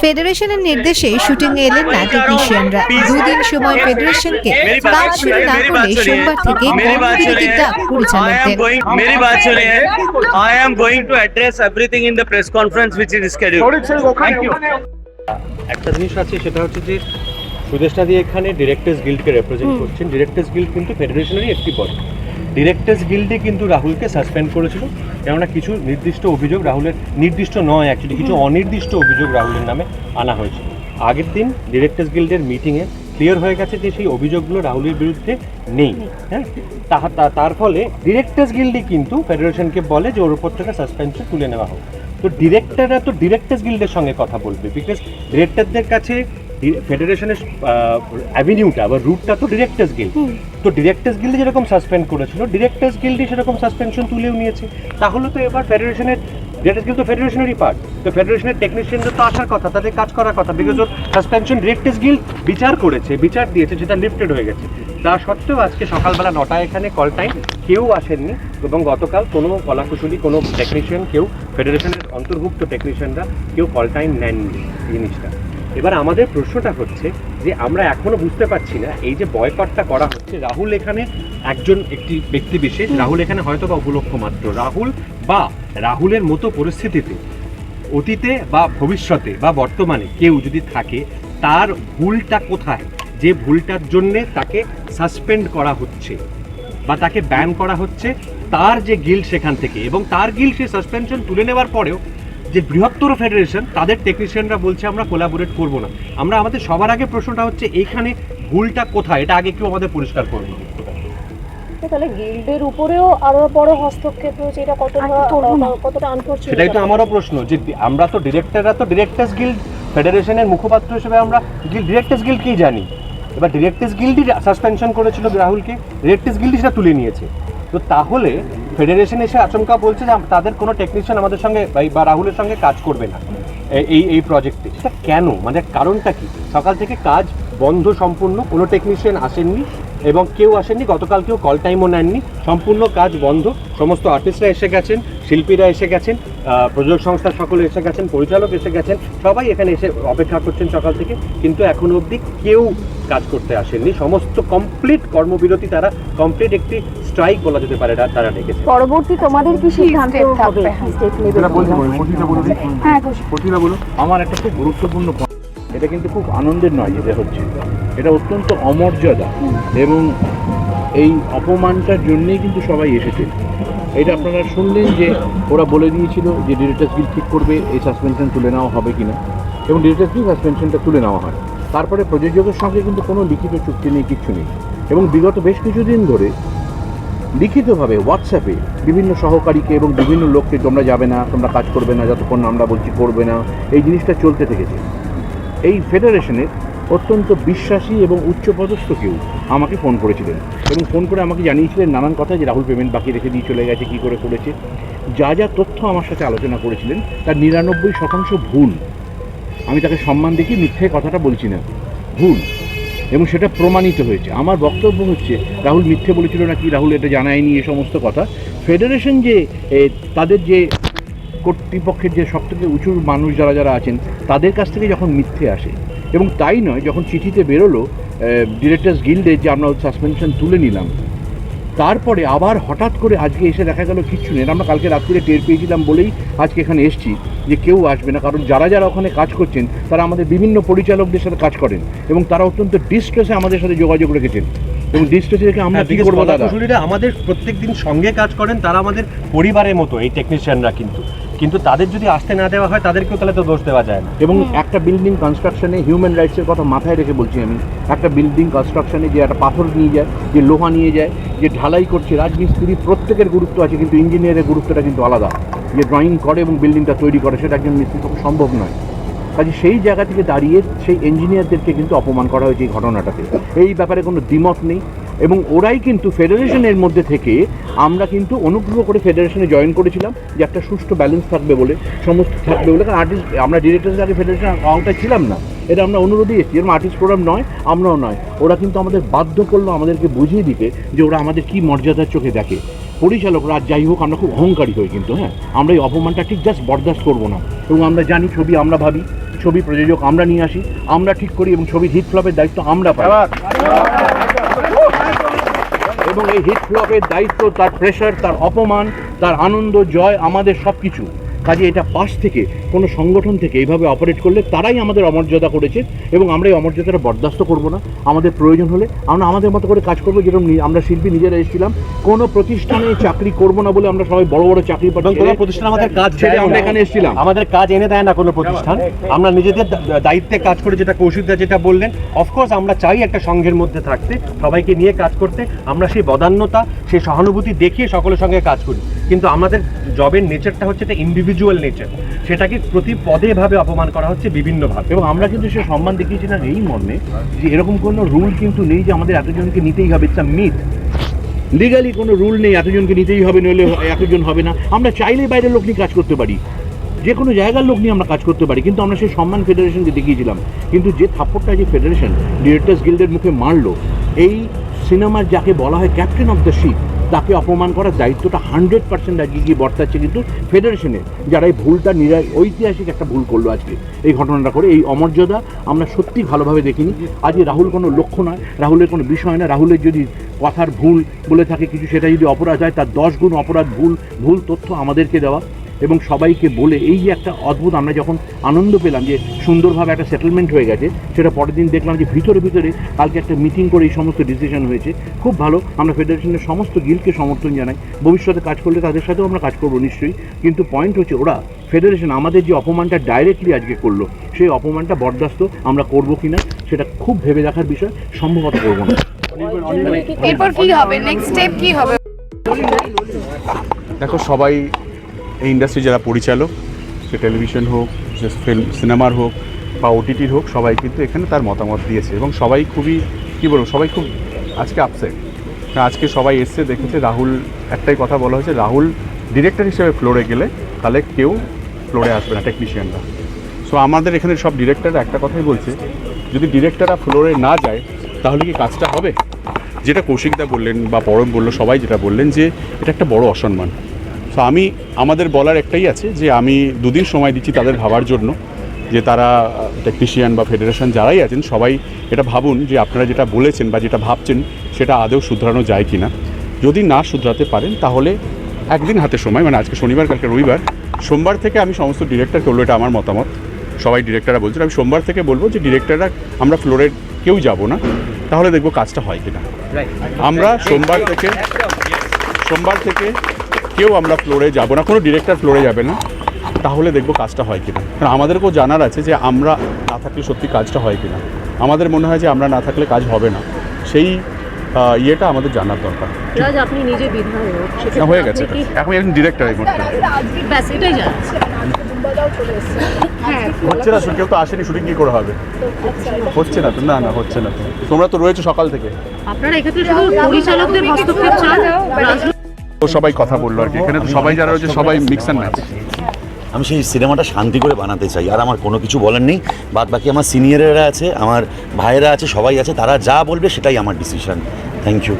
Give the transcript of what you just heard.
ফেডারেশনের নির্দেশে শুটিং এ এলেন না টেকনিশিয়ানরা দুদিন সময় ফেডারেশনকে কাজ শুরু না করে সোমবার থেকে কর্মবিরতির ডাক একটা জিনিস আছে সেটা হচ্ছে যে সুদেশনা দিয়ে এখানে ডিরেক্টর্স গিল্ডকে রিপ্রেজেন্ট করছেন। ডিরেক্টর্স গিল্ড কিন্তু ফেডারেশনেরই একটি বডি ডিরেক্টর্স গিল্ডে কিন্তু রাহুলকে সাসপেন্ড করেছিল কেননা কিছু নির্দিষ্ট অভিযোগ রাহুলের নির্দিষ্ট নয় অ্যাকচুয়ালি কিছু অনির্দিষ্ট অভিযোগ রাহুলের নামে আনা হয়েছে। আগের দিন ডিরেক্টর্স গিল্ডের মিটিংয়ে ক্লিয়ার হয়ে গেছে যে সেই অভিযোগগুলো রাহুলের বিরুদ্ধে নেই হ্যাঁ? তাহা তা- তার ফলে ডিরেক্টর্স গিল্ডই কিন্তু ফেডারেশনকে বলে যে ওর উপর থেকে সাসপেন্সে তুলে নেওয়া হোক। তো ডিরেক্টররা তো ডিরেক্টর্স গিল্ডের সঙ্গে কথা বলবে বিকজ ডিরেক্টরদের কাছে ফেডারেশনের অ্যাভিনিউটা বা রুটটা তো ডিরেক্টর্স গিল্ড তো ডিরেক্টর্স গিল্ডে যেরকম সাসপেন্ড করেছিল ডিরেক্টর্স গিল্ডে সেরকম সাসপেনশন তুলেও নিয়েছে। তাহলে তো এবার ফেডারেশনের ডিরেক্টর্স গিল্ড তো ফেডারেশনেরই পার্ট তো ফেডারেশনের টেকনিশিয়ানদের তো আসার কথা তাদের কাজ করার কথা বিকজ ওর সাসপেনশন ডিরেক্টর্স গিল্ড বিচার করেছে বিচার দিয়েছে যেটা লিফটেড হয়ে গেছে। তা সত্ত্বেও আজকে সকালবেলা নটায় এখানে কল টাইম কেউ আসেননি এবং গতকাল কোনো কলাকুশলী কোনো টেকনিশিয়ান কেউ ফেডারেশনের অন্তর্ভুক্ত টেকনিশিয়ানরা কেউ কল টাইম নেননি জিনিসটা। এবার আমাদের প্রশ্নটা হচ্ছে যে আমরা এখনও বুঝতে পারছি না এই যে বয়কটটা করা হচ্ছে রাহুল এখানে একজন একটি ব্যক্তি বিশেষ রাহুল এখানে হয়তো বা উপলক্ষ মাত্র। রাহুল বা রাহুলের মতো পরিস্থিতিতে অতীতে বা ভবিষ্যতে বা বর্তমানে কেউ যদি থাকে তার ভুলটা কোথায়? যে ভুলটার জন্যে তাকে সাসপেন্ড করা হচ্ছে বা তাকে ব্যান করা হচ্ছে তার যে গিল সেখান থেকে এবং তার গিল সে সাসপেনশন তুলে নেওয়ার পরেও যে বৃহত্তর ফেডারেশন তাদের টেকনিশিয়ানরা বলছে আমরা কোলাবোরেট করব না। আমরা আমাদের সবার আগে প্রশ্নটা হচ্ছে এইখানে ভুলটা কোথায়? এটা আগে কেউ আমাদের পরিষ্কার করবে তাহলে গিল্ডের উপরেও আরও বড় হস্তক্ষেপ হয়েছে এটা কতটা কতটা আনফরচুনেট সেটাই তো আমারও প্রশ্ন যে আমরা তো ডিরেক্টররা তো ডিরেক্টর্স গিল্ড ফেডারেশনের মুখপাত্র হিসেবে আমরা গিল্ড ডিরেক্টর্স গিল্ডকেই জানি? এবার ডিরেক্টর্স গিল্ডই সাসপেনশন করেছিল রাহুলকে ডিরেক্টর্স গিল্ডই সেটা তুলে নিয়েছে। তো তাহলে ফেডারেশন এসে আচমকা বলছে যে তাদের কোনো টেকনিশিয়ান আমাদের সঙ্গে বা- রাহুলের সঙ্গে কাজ করবে না। এই এই প্রজেক্টে সেটা কেন? মানে কারণটা কি? সকাল থেকে কাজ বন্ধ সম্পূর্ণ। কোনো টেকনিশিয়ান আসেননি। এবং কেউ আসেননি গতকাল কেউ কল টাইমও নেননি। সম্পূর্ণ কাজ বন্ধ। সমস্ত আর্টিস্টরা এসে গেছেন শিল্পীরা এসে গেছেন আহ, প্রযোজক সংস্থার সকলে এসে গেছেন পরিচালক এসে গেছেন সবাই এখানে এসে অপেক্ষা করছেন সকাল থেকে। কিন্তু এখনও অবধি কেউ কাজ করতে আসেননি। সমস্ত কমপ্লিট কর্মবিরতি তারা কমপ্লিট একটি স্ট্রাইক বলা যেতে পারে তারা- তারা ডেকেছে পরবর্তী তোমাদের কি সিদ্ধান্ত হবে? হ্যাঁ আমার একটা খুব গুরুত্বপূর্ণ এটা কিন্তু খুব আনন্দের নয় যেটা হচ্ছে। এটা অত্যন্ত অমর্যাদা এবং এই অপমানটার জন্যেই কিন্তু সবাই এসেছে। এটা আপনারা শুনলেন যে ওরা বলে দিয়েছিল যে ডিরেক্টর্স গিল ঠিক করবে, এই সাসপেনশন তুলে নেওয়া হবে কি না এবং ডিরেক্টর্স গিল সাসপেনশনটা তুলে নেওয়া হয়। তারপরে প্রযোজকের সঙ্গে কিন্তু কোনো লিখিত চুক্তি নেই, কিচ্ছু নেই। এবং বিগত বেশ কিছুদিন ধরে লিখিতভাবে হোয়াটসঅ্যাপে বিভিন্ন সহকারীকে এবং বিভিন্ন লোককে, তোমরা যাবে না, তোমরা কাজ করবে না, যতক্ষণ আমরা বলছি করবে না, এই জিনিসটা চলতে থেকেছে। এই ফেডারেশনের অত্যন্ত বিশ্বাসী এবং উচ্চপদস্থ কেউ আমাকে ফোন করেছিলেন এবং ফোন করে আমাকে জানিয়েছিলেন নানান কথা যে রাহুল পেমেন্ট বাকি রেখে দিয়ে চলে গেছে, কী করে করেছে। যা যা তথ্য আমার সাথে আলোচনা করেছিলেন, তার নিরানব্বই শতাংশ ভুল। আমি তাকে সম্মান দেখিয়ে মিথ্যে কথাটা বলছি না। ভুল। এবং সেটা প্রমাণিত হয়েছে। আমার বক্তব্য হচ্ছে, রাহুল মিথ্যে বলেছিল নাকি রাহুল এটা জানায়নি, এ সমস্ত কথা। ফেডারেশন যে তাদের যে কর্তৃপক্ষের যে সব থেকে উঁচু মানুষ যারা যারা আছেন তাদের কাছ থেকে যখন মিথ্যে আসে এবং তাই নয় যখন চিঠিতে বেরোলো ডিরেক্টর্স গিল্ডে যে আমরা সাসপেনশন তুলে নিলাম তারপরে আবার হঠাৎ করে আজকে এসে দেখা গেল কিচ্ছু নেই। আমরা কালকে রাত্রিরে টের পেয়েছিলাম বলেই আজকে এখানে এসেছি যে কেউ আসবে না কারণ যারা যারা ওখানে কাজ করছেন তারা আমাদের বিভিন্ন পরিচালকদের সাথে কাজ করেন এবং তারা অত্যন্ত ডিস্ট্রেসে আমাদের সাথে যোগাযোগ রেখেছেন। এবং ডিস্ট্রেসে রেখে আমরা হ্যাঁ, কী করব দাদা? আমাদের প্রত্যেকদিন সঙ্গে কাজ করেন তারা আমাদের পরিবারের মতো এই টেকনিশিয়ানরা কিন্তু। কিন্তু তাদের যদি আসতে না দেওয়া হয়, তাদেরকেও তাহলে তো দোষ দেওয়া যায় না। এবং একটা বিল্ডিং কনস্ট্রাকশনে হিউম্যান রাইটসের কথা মাথায় রেখে বলছি আমি। একটা বিল্ডিং কনস্ট্রাকশনে যে একটা পাথর নিয়ে যায়, যে লোহা নিয়ে যায়, যে ঢালাই করছে রাজমিস্ত্রি, প্রত্যেকের গুরুত্ব আছে, কিন্তু ইঞ্জিনিয়ারের গুরুত্বটা কিন্তু আলাদা। যে ড্রয়িং করে এবং বিল্ডিংটা তৈরি করে, সেটা একজন মিস্ত্রির পক্ষে সম্ভব নয়। কাজে সেই জায়গা থেকে দাঁড়িয়ে সেই ইঞ্জিনিয়ারদেরকে কিন্তু অপমান করা হয়েছে এই ঘটনাটাতে। এই ব্যাপারে কোনো দ্বিমত নেই। এবং ওরাই কিন্তু ফেডারেশনের মধ্যে থেকে আমরা কিন্তু অনুগ্রহ করে ফেডারেশনে জয়েন করেছিলাম যে একটা সুষ্ঠু ব্যালেন্স থাকবে বলে, সমস্ত থাকবে বলে, কারণ আর্টিস্ট আমরা ডিরেক্টরের আগে ফেডারেশন আওতায় ছিলাম না। এটা আমরা অনুরোধই এসেছি, যেরকম আর্টিস্ট প্রোগ্রাম নয়, আমরাও নয়। ওরা কিন্তু আমাদের বাধ্য করল আমাদেরকে বুঝিয়ে দিতে যে ওরা আমাদের কী মর্যাদার চোখে দেখে। পরিচালকরা যাই হোক, আমরা খুব অহংকারী হই কিন্তু হ্যাঁ? আমরা এই অপমানটা ঠিক জাস্ট বরদাস্ত করব না। এবং আমরা জানি, ছবি আমরা ভাবি, ছবি প্রযোজক আমরা নিয়ে আসি, আমরা ঠিক করি এবং ছবি হিট ফ্লপের দায়িত্ব আমরা পাই। এবং এই হিট ফ্লপের দায়িত্ব, তার প্রেশার তার অপমান, তার আনন্দ, জয়, আমাদের সব কিছু কাজে এটা পাশ থেকে কোনো সংগঠন থেকে এইভাবে অপারেট করলে তারাই আমাদের অমর্যাদা করেছে এবং আমরা এই অমর্যাদাটা বরদাস্ত করব না। আমাদের প্রয়োজন হলে আমরা আমাদের মতো করে কাজ করব যেরকম আমরা শিল্পী নিজেরা এসেছিলাম। কোনো প্রতিষ্ঠানে চাকরি করব না বলে আমরা সবাই বড় বড় চাকরি কোনো প্রতিষ্ঠান আমাদের কাজ ছেড়ে আমরা এখানে এসেছিলাম। আমাদের কাজ এনে দেয় না কোনো প্রতিষ্ঠান। আমরা নিজেদের দায়িত্বে কাজ করে যেটা কৌশিকদা যেটা বললেন অফকোর্স আমরা চাই একটা সংঘের মধ্যে থাকতে সবাইকে নিয়ে কাজ করতে। আমরা সেই বদান্যতা সেই সহানুভূতি দেখিয়ে সকলের সঙ্গে কাজ করি। কিন্তু আমাদের জবের নেচারটা হচ্ছে একটা ইন্ডিভিজুয়াল নেচার সেটাকে প্রতি পদে ভাবে অপমান করা হচ্ছে বিভিন্নভাবে এবং আমরা কিন্তু সে সম্মান দেখিয়েছিলাম এই মর্মে যে এরকম কোনো রুল কিন্তু নেই যে আমাদের এতজনকে নিতেই হবে। ইটস মিথ লিগালি কোনো রুল নেই, এতজনকে নিতেই হবে, নইলে এতজন হবে না। আমরা চাইলেই বাইরের লোক নিয়ে কাজ করতে পারি। যে কোনো জায়গার লোক নিয়ে আমরা কাজ করতে পারি, কিন্তু আমরা সেই সম্মান ফেডারেশনকে দেখিয়েছিলাম। কিন্তু যে থাপ্পড়টা যে ফেডারেশন ডিরেক্টর্স গিল্ডের মুখে মারলো, এই সিনেমার যাকে বলা হয় ক্যাপ্টেন অফ দ্য শিপ তাকে অপমান করার দায়িত্বটা হান্ড্রেড পার্সেন্ট আজকে গিয়ে বর্তাচ্ছে কিন্তু ফেডারেশনের যারা এই ভুলটা নিরা, ঐতিহাসিক একটা ভুল করল আজকে। এই ঘটনাটা করে, এই অমর্যাদা আমরা সত্যি ভালোভাবে দেখিনি। আজকে রাহুল কোনো লক্ষ্য নয়, রাহুলের কোনো বিষয় না। রাহুলের যদি কথার ভুল বলে থাকে, কিছু সেটা যদি অপরাধ হয়, তার দশ গুণ অপরাধ ভুল ভুল তথ্য আমাদেরকে দেওয়া। এবং সবাইকে বলে এই যে একটা অদ্ভুত আমরা যখন আনন্দ পেলাম যে সুন্দরভাবে একটা সেটেলমেন্ট হয়ে গেছে সেটা পরের দিন দেখলাম যে ভিতরে ভিতরে কালকে একটা মিটিং করে এই সমস্ত ডিসিশন হয়েছে। খুব ভালো আমরা ফেডারেশনের সমস্ত গিলকে সমর্থন জানাই। ভবিষ্যতে কাজ করলে তাদের সাথেও আমরা কাজ করব নিশ্চয়ই। কিন্তু পয়েন্ট হচ্ছে ওরা ফেডারেশন আমাদের যে অপমানটা ডাইরেক্টলি আজকে করল সেই অপমানটা বরদাস্ত আমরা করব কিনা সেটা খুব ভেবে দেখার বিষয় সম্ভবত করব না। এরপর কি হবে? নেক্সট স্টেপ কি হবে? দেখো সবাই এই ইন্ডাস্ট্রি যারা পরিচালক, সে টেলিভিশন হোক, সে ফিল্ম সিনেমার হোক বা ওটিটির হোক, সবাই কিন্তু এখানে তার মতামত দিয়েছে এবং সবাই খুবই, কী বলব, সবাই খুব আজকে আপসেট আজকে সবাই এসছে, দেখেছে, রাহুল, একটাই কথা বলা হয়েছে, রাহুল ডিরেক্টর হিসেবে ফ্লোরে গেলে তাহলে কেউ ফ্লোরে আসবে না টেকনিশিয়ানরা সো আমাদের এখানে সব ডিরেক্টররা একটা কথাই বলছে, যদি ডিরেক্টররা ফ্লোরে না যায়, তাহলে কি কাজটা হবে? যেটা কৌশিকদা বললেন বা পরম বলল, সবাই যেটা বললেন যে, এটা একটা বড় অসম্মান। তো আমি আমাদের বলার একটাই আছে যে আমি দুদিন সময় দিচ্ছি তাদের ভাবার জন্য যে তারা টেকনিশিয়ান বা ফেডারেশন যারাই আছেন সবাই এটা ভাবুন যে আপনারা যেটা বলেছেন বা যেটা ভাবছেন সেটা আদৌ শুধরানো যায় কি না যদি না শুধরাতে পারেন তাহলে একদিন হাতে সময় মানে আজকে শনিবার কালকে রবিবার সোমবার থেকে আমি সমস্ত ডিরেক্টরকে বলব এটা আমার মতামত সবাই ডিরেক্টররা বলছেন আমি সোমবার থেকে বলব যে ডিরেক্টররা আমরা ফ্লোরের কেউ যাব না তাহলে দেখব কাজটা হয় কিনা। আমরা সোমবার থেকে সোমবার থেকে কেউ আমরা ফ্লোরে যাব না কোনো ডিরেক্টর ফ্লোরে যাবে না তাহলে দেখব কাজটা হয় কিনা। কারণ আমাদেরকেও জানার আছে যে আমরা না থাকলে সত্যি কাজটা হয় কিনা। আমাদের মনে হয় যে আমরা না থাকলে কাজ হবে না। সেই ইয়েটা আমাদের জানার দরকার। আপনি নিজে বিধায়ক হয়ে গেছে এখন একজন ডিরেক্টর এই মুহূর্তে। হ্যাঁ। হচ্ছে না কেউ তো আসেনি শুটিং কি করে হবে? হচ্ছে না তো না না হচ্ছে না তোমরা তো রয়েছো সকাল থেকে। আপনারা এক্ষেত্রে শুধু পরিচালকদের হস্তক্ষেপ চান রাজনৈতিক তো সবাই কথা বলল আর কি। এখানে তো সবাই যারা রয়েছে, সবাই মিক্স অ্যান্ড ম্যাচ আমি সেই সিনেমাটা শান্তি করে বানাতে চাই। আর আমার কোনো কিছু বলার নেই। বাদ বাকি আমার সিনিয়রেরা আছে, আমার ভাইয়েরা আছে, সবাই আছে, তারা যা বলবে সেটাই আমার ডিসিশন থ্যাংক ইউ